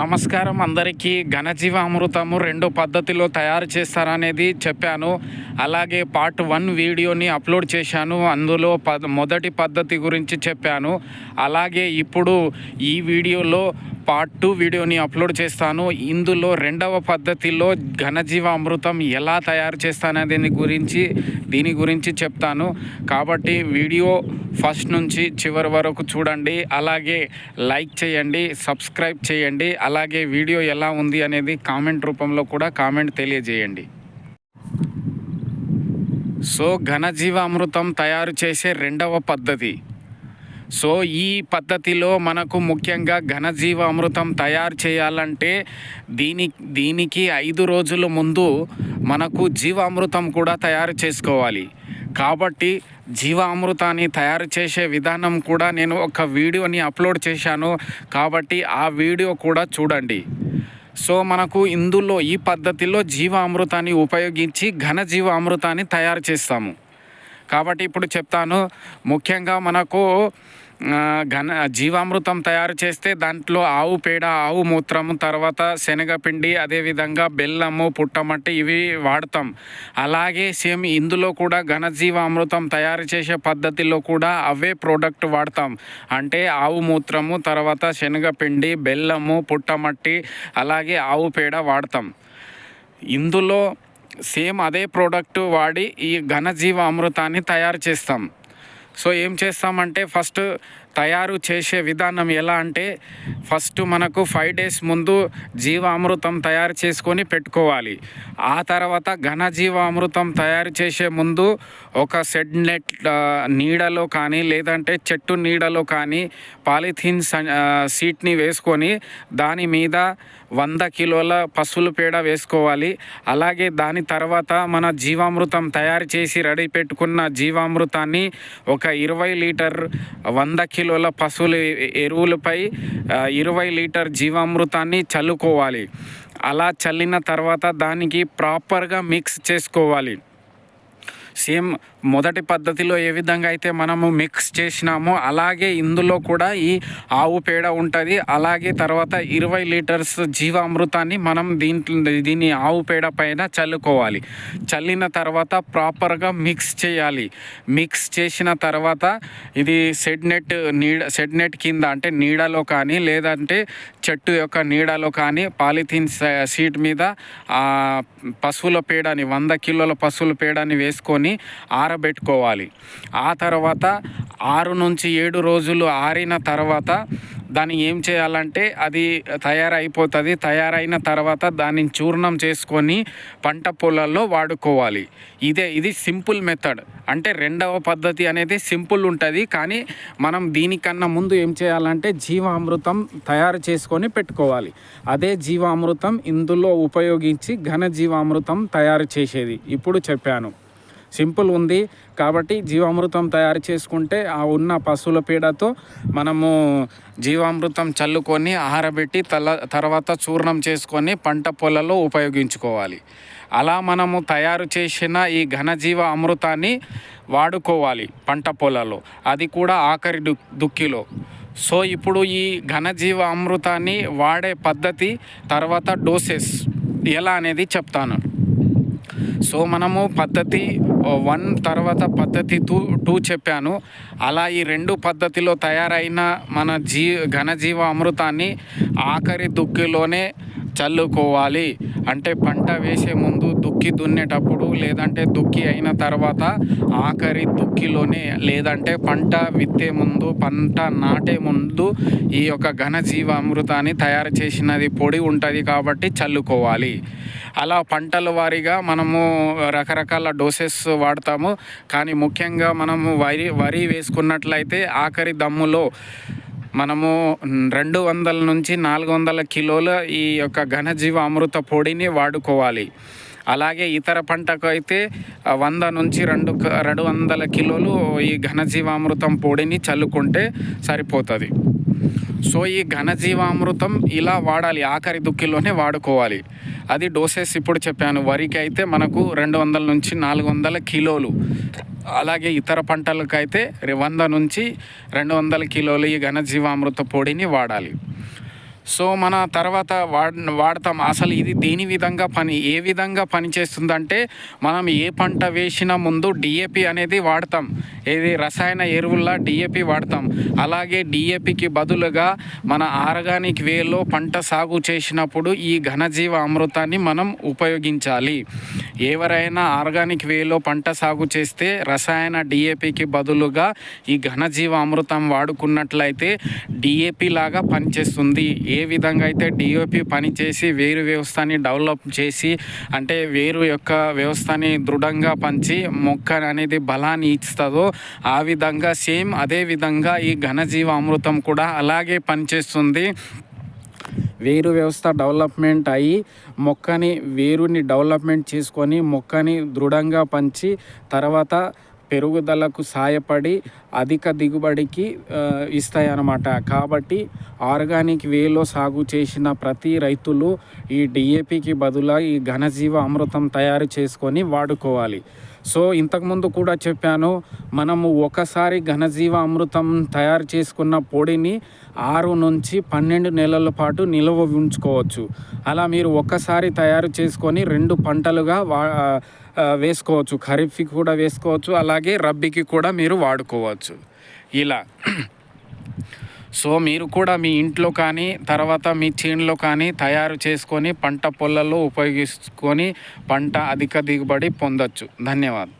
నమస్కారం అందరికీ. ఘనజీవామృతము రెండు పద్ధతిలో తయారు చేస్తారనేది చెప్పాను. అలాగే పార్ట్ వన్ వీడియోని అప్లోడ్ చేశాను. అందులో పద్ మొదటి పద్ధతి గురించి చెప్పాను. అలాగే ఇప్పుడు ఈ వీడియోలో పార్ట్ టూ వీడియోని అప్లోడ్ చేస్తాను. ఇందులో రెండవ పద్ధతిలో ఘనజీవామృతం ఎలా తయారు చేస్తాననే గురించి దీని గురించి చెప్తాను. కాబట్టి వీడియో ఫస్ట్ నుంచి చివరి వరకు చూడండి. అలాగే లైక్ చేయండి సబ్స్క్రైబ్ చేయండి. అలాగే వీడియో ఎలా ఉంది అనేది కామెంట్ రూపంలో కూడా కామెంట్ తెలియజేయండి. సో ఘనజీవామృతం తయారు చేసే రెండవ పద్ధతి. సో ఈ పద్ధతిలో మనకు ముఖ్యంగా ఘనజీవ అమృతం తయారు చేయాలంటే దీని దీనికి ఐదు రోజుల ముందు మనకు జీవామృతం కూడా తయారు చేసుకోవాలి. కాబట్టి జీవామృతాన్ని తయారు చేసే విధానం కూడా నేను ఒక వీడియోని అప్లోడ్ చేశాను. కాబట్టి ఆ వీడియో కూడా చూడండి. సో మనకు ఇందులో ఈ పద్ధతిలో జీవామృతాన్ని ఉపయోగించి ఘన జీవామృతాన్ని తయారు చేస్తాము. కాబట్టి ఇప్పుడు చెప్తాను. ముఖ్యంగా మనకు ఘన జీవామృతం తయారు చేస్తే దాంట్లో ఆవు పేడ ఆవు మూత్రము తర్వాత శనగపిండి అదేవిధంగా బెల్లము పుట్టమట్టి ఇవి వాడతాం. అలాగే సేమ్ ఇందులో కూడా ఘనజీవామృతం తయారు చేసే పద్ధతిలో కూడా అవే ప్రోడక్ట్ వాడతాం. అంటే ఆవు మూత్రము తర్వాత శనగపిండి బెల్లము పుట్టమట్టి అలాగే ఆవు పేడ వాడతాం. ఇందులో సేమ్ అదే ప్రోడక్ట్ వాడి ఈ ఘనజీవ అమృతాన్ని తయారు చేస్తాం. సో ఏం చేస్తామంటే ఫస్ట్ తయారు చేసే విధానం ఎలా అంటే ఫస్ట్ మనకు ఫైవ్ డేస్ ముందు జీవామృతం తయారు చేసుకొని పెట్టుకోవాలి. ఆ తర్వాత ఘన జీవామృతం తయారు చేసే ముందు ఒక సెడ్ నెట్ నీడలో కానీ లేదంటే చెట్టు నీడలో కానీ పాలిథీన్ సీట్ని వేసుకొని దాని మీద వంద కిలోల పశువుల పేడ వేసుకోవాలి. అలాగే దాని తర్వాత మన జీవామృతం తయారు చేసి రెడీ పెట్టుకున్న జీవామృతాన్ని ఒక ఇరవై లీటర్ వంద కిలోల పశువుల ఎరువులపై ఇరవై లీటర్ జీవామృతాన్ని చల్లుకోవాలి. అలా చల్లిన తర్వాత దానికి ప్రాపర్గా మిక్స్ చేసుకోవాలి. సేమ్ మొదటి పద్ధతిలో ఏ విధంగా అయితే మనము మిక్స్ చేసినామో అలాగే ఇందులో కూడా ఈ ఆవు పేడ ఉంటుంది. అలాగే తర్వాత ఇరవై లీటర్స్ జీవామృతాన్ని మనం దీంట్లో దీని ఆవు పేడ పైన చల్లుకోవాలి. చల్లిన తర్వాత ప్రాపర్గా మిక్స్ చేయాలి. మిక్స్ చేసిన తర్వాత ఇది సెడ్ నెట్ నీడ సెడ్ నెట్ కింద అంటే నీడలో కానీ లేదంటే చెట్టు యొక్క నీడలో కానీ పాలిథీన్ సీట్ మీద పశువుల పేడని వంద కిలోల పశువుల పేడని వేసుకొని ఆరబెట్టుకోవాలి. ఆ తర్వాత ఆరు నుంచి ఏడు రోజులు ఆరిన తర్వాత దాన్ని ఏం చేయాలంటే అది తయారైపోతుంది. తయారైన తర్వాత దానిని చూర్ణం చేసుకొని పంట పొలాల్లో వాడుకోవాలి. ఇదే ఇది సింపుల్ మెథడ్. అంటే రెండవ పద్ధతి అనేది సింపుల్ ఉంటుంది. కానీ మనం దీనికన్నా ముందు ఏం చేయాలంటే జీవామృతం తయారు చేసుకొని పెట్టుకోవాలి. అదే జీవామృతం ఇందులో ఉపయోగించి ఘన జీవామృతం తయారు చేసేది. ఇప్పుడు చెప్పాను. సింపుల్ ఉంది. కాబట్టి జీవామృతం తయారు చేసుకుంటే ఆ ఉన్న పశువుల పీడతో మనము జీవామృతం చల్లుకొని ఆహారబెట్టి తల తర్వాత చూర్ణం చేసుకొని పంట పొలలో ఉపయోగించుకోవాలి. అలా మనము తయారు చేసిన ఈ ఘనజీవ అమృతాన్ని వాడుకోవాలి పంట పొలలో అది కూడా ఆఖరి దు దుక్కిలో. సో ఇప్పుడు ఈ ఘనజీవ అమృతాన్ని వాడే పద్ధతి తర్వాత డోసెస్ ఎలా అనేది చెప్తాను. సో మనము పద్ధతి వన్ తర్వాత పద్ధతి టూ టూ చెప్పాను. అలా ఈ రెండు పద్ధతిలో తయారైన మన జీ ఘనజీవ అమృతాన్ని ఆఖరి దుక్కిలోనే చల్లుకోవాలి. అంటే పంట వేసే ముందు దుక్కి దున్నేటప్పుడు లేదంటే దుక్కి అయిన తర్వాత ఆఖరి దుక్కిలోనే లేదంటే పంట విత్తే ముందు పంట నాటే ముందు ఈ యొక్క ఘనజీవ అమృతాన్ని తయారు చేసినది పొడి ఉంటుంది కాబట్టి చల్లుకోవాలి. అలా పంటల వారీగా మనము రకరకాల డోసెస్ వాడతాము. కానీ ముఖ్యంగా మనము వరి వరి వేసుకున్నట్లయితే ఆఖరి దమ్ములో మనము రెండు వందల నుంచి నాలుగు వందల కిలోల ఈ యొక్క ఘనజీవ అమృత పొడిని వాడుకోవాలి. అలాగే ఇతర పంటకు అయితే వంద నుంచి రెండు రెండు వందల కిలోలు ఈ ఘనజీవామృతం పొడిని చల్లుకుంటే సరిపోతుంది. సో ఈ ఘనజీవామృతం ఇలా వాడాలి ఆఖరి దుక్కిలోనే వాడుకోవాలి. అది డోసెస్ ఇప్పుడు చెప్పాను వరికి అయితే మనకు రెండు వందల నుంచి నాలుగు వందల కిలోలు. అలాగే ఇతర పంటలకైతే వంద నుంచి రెండు వందల కిలోలు ఈ ఘనజీవామృత పొడిని వాడాలి. సో మన తర్వాత వాడ వాడతాం. అసలు ఇది దేని విధంగా పని ఏ విధంగా పనిచేస్తుందంటే మనం ఏ పంట వేసిన ముందు డిఏపి అనేది వాడతాం. ఏది రసాయన ఎరువుల్లో డిఏపి వాడతాం. అలాగే డిఏపికి బదులుగా మన ఆర్గానిక్ వేలో పంట సాగు చేసినప్పుడు ఈ ఘనజీవ అమృతాన్ని మనం ఉపయోగించాలి. ఎవరైనా ఆర్గానిక్ వేలో పంట సాగు చేస్తే రసాయన డిఏపికి బదులుగా ఈ ఘనజీవ అమృతం వాడుకున్నట్లయితే డిఏపి లాగా పనిచేస్తుంది. ఏ ఏ విధంగా అయితే డిఓపి పనిచేసి వేరు వ్యవస్థని డెవలప్ చేసి అంటే వేరు యొక్క వ్యవస్థని దృఢంగా పంచి మొక్క అనేది బలాన్ని ఇస్తుందో ఆ విధంగా సేమ్ అదే విధంగా ఈ ఘనజీవ అమృతం కూడా అలాగే పనిచేస్తుంది. వేరు వ్యవస్థ డెవలప్మెంట్ అయ్యి మొక్కని వేరుని డెవలప్మెంట్ చేసుకొని మొక్కని దృఢంగా పంచి తర్వాత పెరుగుదలకు సాయపడి అధిక దిగుబడికి ఇస్తాయన్నమాట. ఇస్తాయి అన్నమాట కాబట్టి ఆర్గానిక్ వేలో సాగు చేసిన ప్రతి రైతులు ఈ డిఏపికి బదులు ఈ ఘనజీవ అమృతం తయారు చేసుకొని వాడుకోవాలి. సో ఇంతకుముందు కూడా చెప్పాను మనము ఒకసారి ఘనజీవ అమృతం తయారు చేసుకున్న పొడిని ఆరు నుంచి పన్నెండు నెలల పాటు నిల్వ ఉంచుకోవచ్చు. అలా మీరు ఒక్కసారి తయారు చేసుకొని రెండు పంటలుగా వా వేసుకోవచ్చు. ఖరీఫ్కి కూడా వేసుకోవచ్చు. అలాగే రబ్బీకి కూడా మీరు వాడుకోవచ్చు. ఇలా సో మీరు కూడా మీ ఇంట్లో కానీ తర్వాత మీ చేనులో కానీ తయారు చేసుకొని పంట పొలాల్లో ఉపయోగించుకొని పంట అధిక దిగుబడి పొందొచ్చు. ధన్యవాదాలు.